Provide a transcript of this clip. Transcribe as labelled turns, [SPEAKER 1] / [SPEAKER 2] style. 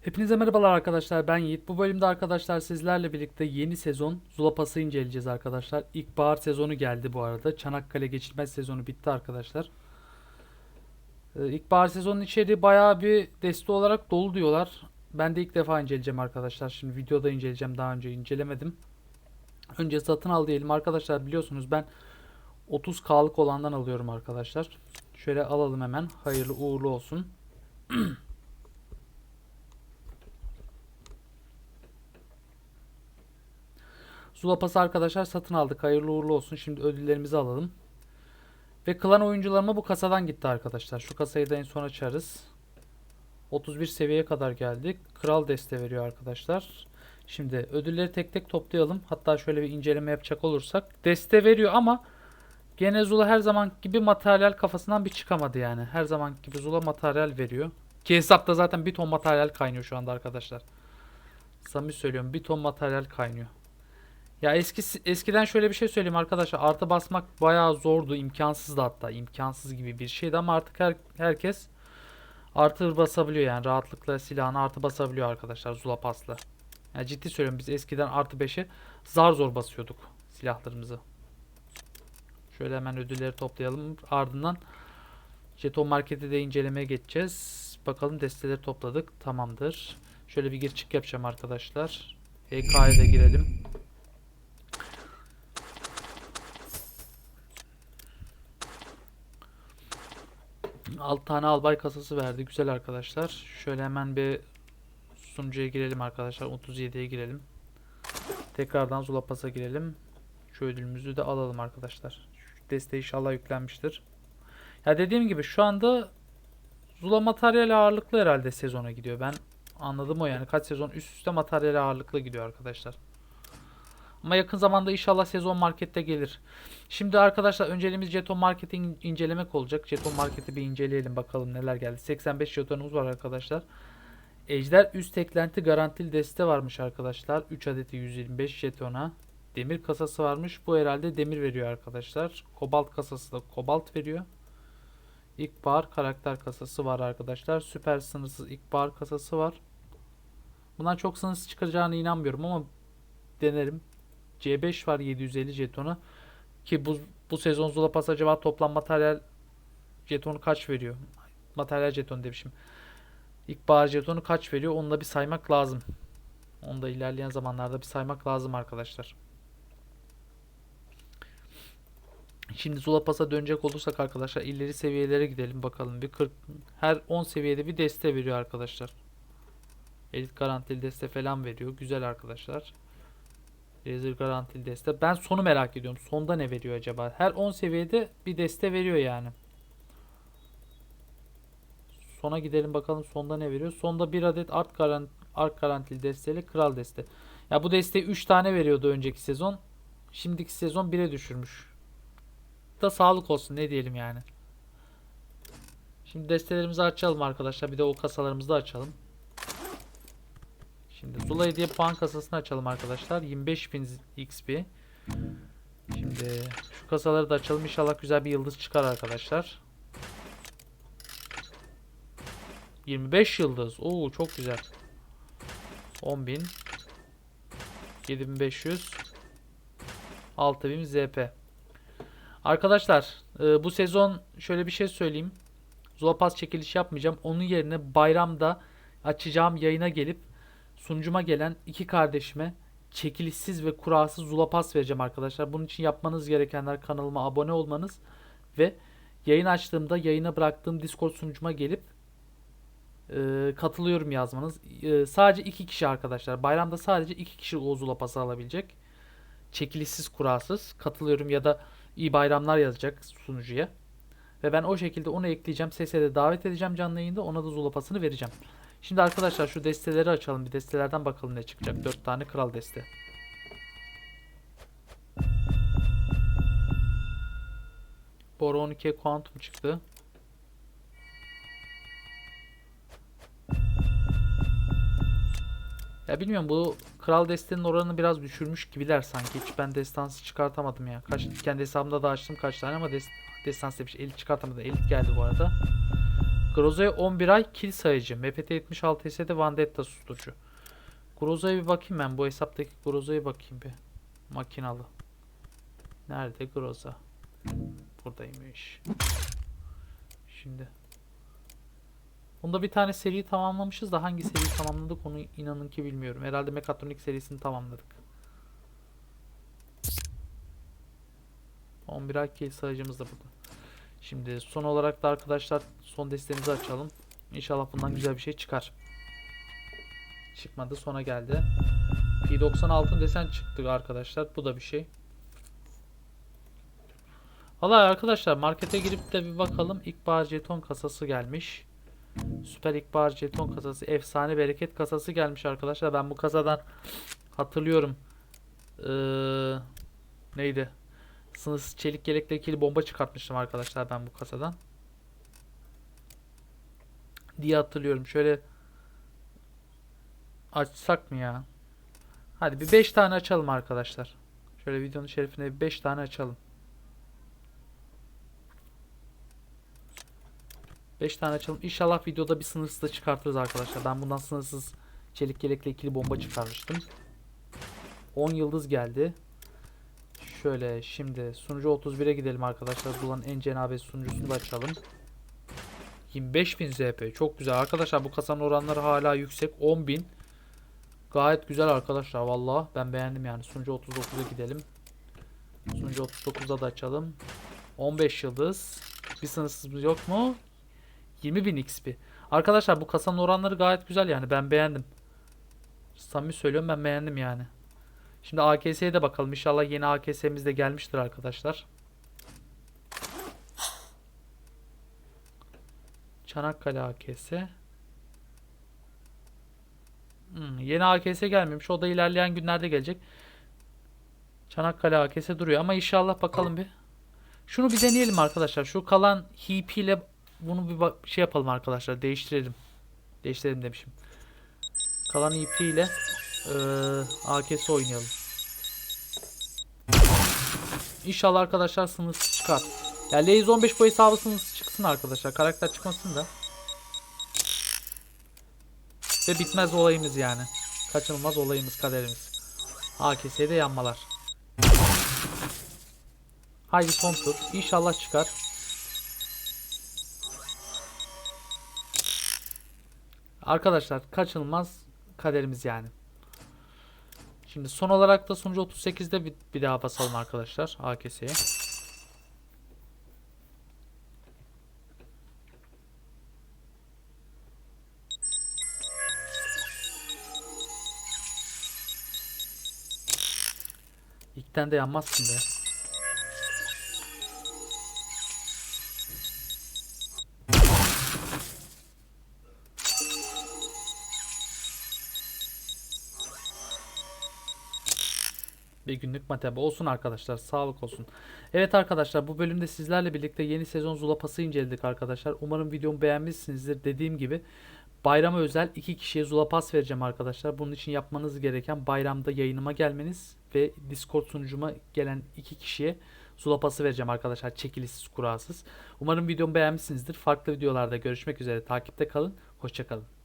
[SPEAKER 1] Hepinize merhabalar arkadaşlar ben Yiğit. Bu bölümde arkadaşlar sizlerle birlikte yeni sezon Zula Pass'ı inceleyeceğiz arkadaşlar. İlkbahar sezonu geldi bu arada. Çanakkale geçilmez sezonu bitti arkadaşlar. Ee, İlkbahar sezonun içeriği bayağı bir deste olarak dolu diyorlar. Ben de ilk defa inceleyeceğim arkadaşlar. Şimdi videoda inceleyeceğim daha önce incelemedim. Önce satın al diyelim arkadaşlar biliyorsunuz ben 30K'lık olandan alıyorum arkadaşlar. Şöyle alalım hemen. Hayırlı uğurlu olsun. Zula Pass'ı arkadaşlar satın aldık. Hayırlı uğurlu olsun. Şimdi ödüllerimizi alalım. Ve klan oyuncularıma bu kasadan gitti arkadaşlar. Şu kasayı da en son açarız. 31 seviyeye kadar geldik. Kral deste veriyor arkadaşlar. Şimdi ödülleri tek tek toplayalım. Hatta şöyle bir inceleme yapacak olursak. Deste veriyor ama gene Zula her zaman gibi materyal kafasından bir çıkamadı yani. Her zaman gibi Zula materyal veriyor. Ki hesapta zaten bir ton materyal kaynıyor şu anda arkadaşlar. Samimi söylüyorum bir ton materyal kaynıyor. Ya eski eskiden şöyle bir şey söyleyeyim arkadaşlar. Artı basmak bayağı zordu, imkansızdı hatta. imkansız gibi bir şeydi ama artık her, herkes artı basabiliyor yani rahatlıkla silahını artı basabiliyor arkadaşlar Zula Pass'la. Yani ciddi söylüyorum biz eskiden artı 5'i zar zor basıyorduk silahlarımızı. Şöyle hemen ödülleri toplayalım. Ardından jeton marketi de incelemeye geçeceğiz. Bakalım desteleri topladık. Tamamdır. Şöyle bir gir çık yapacağım arkadaşlar. EK'ya da girelim. Alt tane albay kasası verdi. Güzel arkadaşlar. Şöyle hemen bir sunucuya girelim arkadaşlar. 37'ye girelim. Tekrardan Zula Pass'a girelim. Şu ödülümüzü de alalım arkadaşlar. Şu deste inşallah yüklenmiştir. Ya dediğim gibi şu anda Zula materyal ağırlıklı herhalde sezona gidiyor. Ben anladım o yani. Kaç sezon üst üste materyal ağırlıklı gidiyor arkadaşlar. Ama yakın zamanda inşallah sezon markette gelir. Şimdi arkadaşlar önceliğimiz jeton marketi in- incelemek olacak. Jeton marketi bir inceleyelim bakalım neler geldi. 85 jetonumuz var arkadaşlar. Ejder üst eklenti garantili deste varmış arkadaşlar. 3 adeti 125 jetona. Demir kasası varmış. Bu herhalde demir veriyor arkadaşlar. Kobalt kasası da kobalt veriyor. İlkbahar karakter kasası var arkadaşlar. Süper sınırsız ilkbahar kasası var. Bundan çok sınırsız çıkacağına inanmıyorum ama denerim. C5 var 750 jetonu. Ki bu, bu sezon Zula Pass acaba toplam materyal jetonu kaç veriyor? Materyal jetonu demişim. İlkbahar jetonu kaç veriyor? Onu da bir saymak lazım. Onu da ilerleyen zamanlarda bir saymak lazım arkadaşlar. Şimdi Zula Pass'a dönecek olursak arkadaşlar ileri seviyelere gidelim bakalım. Bir 40 her 10 seviyede bir deste veriyor arkadaşlar. Elit garantili deste falan veriyor. Güzel arkadaşlar. Laser garantili deste. Ben sonu merak ediyorum. Sonda ne veriyor acaba? Her 10 seviyede bir deste veriyor yani. Sona gidelim bakalım sonda ne veriyor. Sonda bir adet art, garan art garantili desteyle kral deste. Ya bu desteği 3 tane veriyordu önceki sezon. Şimdiki sezon 1'e düşürmüş. Da sağlık olsun ne diyelim yani. Şimdi destelerimizi açalım arkadaşlar. Bir de o kasalarımızı açalım. Şimdi Zula Hediye puan kasasını açalım arkadaşlar. 25.000 XP. Şimdi şu kasaları da açalım. İnşallah güzel bir yıldız çıkar arkadaşlar. 25 yıldız. Oo çok güzel. 10.000 7500 6000 ZP. Arkadaşlar e, bu sezon şöyle bir şey söyleyeyim. Zula Pass çekiliş yapmayacağım. Onun yerine bayramda açacağım yayına gelip sunucuma gelen iki kardeşime çekilişsiz ve kurasız Zula Pass vereceğim arkadaşlar. Bunun için yapmanız gerekenler kanalıma abone olmanız ve yayın açtığımda yayına bıraktığım Discord sunucuma gelip e, katılıyorum yazmanız. E, sadece iki kişi arkadaşlar. Bayramda sadece iki kişi o Zula Pass'ı alabilecek. Çekilişsiz kurasız katılıyorum ya da iyi bayramlar yazacak sunucuya. Ve ben o şekilde onu ekleyeceğim. Sese de davet edeceğim canlı yayında. Ona da Zula Pass'ını vereceğim. Şimdi arkadaşlar şu desteleri açalım. Bir destelerden bakalım ne çıkacak. 4 tane kral deste. Bora 12'ye Quantum çıktı. Ya bilmiyorum bu kral destenin oranını biraz düşürmüş gibiler sanki. Hiç ben destansı çıkartamadım ya. Kaç kendi hesabımda da açtım kaç tane ama dest, destans demiş. Elit çıkartamadı. Elit geldi bu arada. Groza'ya 11 ay kill sayıcı. MPT 76 ise de Vandetta susturucu. Groza'ya bir bakayım ben. Bu hesaptaki Groza'ya bakayım bir. Makinalı. Nerede Groza? Buradaymış. Şimdi. Bunda bir tane seri tamamlamışız da hangi seriyi tamamladık onu inanın ki bilmiyorum. Herhalde Mekatronik serisini tamamladık. 11 ay kill sayıcımız da burada. Şimdi son olarak da arkadaşlar son destemizi açalım. İnşallah bundan güzel bir şey çıkar. Çıkmadı sona geldi. P96 desen çıktı arkadaşlar. Bu da bir şey. Valla arkadaşlar markete girip de bir bakalım. İlkbahar jeton kasası gelmiş. Süper İlkbahar jeton kasası. Efsane bereket kasası gelmiş arkadaşlar. Ben bu kasadan hatırlıyorum. Ee, neydi? Sınırsız çelik yelekle ikili bomba çıkartmıştım arkadaşlar ben bu kasadan. Diye hatırlıyorum. Şöyle açsak mı ya? Hadi bir 5 tane açalım arkadaşlar. Şöyle videonun şerefine 5 tane açalım. 5 tane açalım. İnşallah videoda bir sınırsız da çıkartırız arkadaşlar. Ben bundan sınırsız çelik yelekle ikili bomba çıkarmıştım. 10 yıldız geldi. Şöyle şimdi sunucu 31'e gidelim arkadaşlar. Bulan en cenabet sunucusunu da açalım. 25.000 ZP. Çok güzel. Arkadaşlar bu kasanın oranları hala yüksek. 10.000. Gayet güzel arkadaşlar. Valla ben beğendim yani. Sunucu 39'a gidelim. Sunucu 39'da da açalım. 15 yıldız. Bir sınırsız yok mu? 20.000 XP. Arkadaşlar bu kasanın oranları gayet güzel yani. Ben beğendim. Samimi söylüyorum ben beğendim yani. Şimdi AKS'ye de bakalım. İnşallah yeni AKS'miz de gelmiştir arkadaşlar. Çanakkale AKS. Hmm, yeni AKS gelmemiş. O da ilerleyen günlerde gelecek. Çanakkale AKS duruyor ama inşallah bakalım bir. Şunu bir deneyelim arkadaşlar. Şu kalan HP ile bunu bir şey yapalım arkadaşlar. Değiştirelim. Değiştirelim demişim. Kalan EP ile eee AKS oynayalım. İnşallah arkadaşlar sınırsız çıkar. Ya Laze 15 bu hesabı sınırsız çıksın arkadaşlar. Karakter çıkmasın da. Ve bitmez olayımız yani. Kaçınılmaz olayımız kaderimiz. AKS'de yanmalar. Haydi son tur. İnşallah çıkar. Arkadaşlar kaçınılmaz kaderimiz yani. Şimdi son olarak da sunucu 38'de bir, bir daha basalım arkadaşlar AKS'ye. İlkten de yanmazsın be. Bir günlük matebe olsun arkadaşlar. Sağlık olsun. Evet arkadaşlar bu bölümde sizlerle birlikte yeni sezon Zulapas'ı inceledik arkadaşlar. Umarım videomu beğenmişsinizdir. Dediğim gibi bayrama özel iki kişiye Zulapas vereceğim arkadaşlar. Bunun için yapmanız gereken bayramda yayınıma gelmeniz ve Discord sunucuma gelen iki kişiye Zulapas'ı vereceğim arkadaşlar. Çekilisiz kurasız. Umarım videomu beğenmişsinizdir. Farklı videolarda görüşmek üzere. Takipte kalın. Hoşçakalın.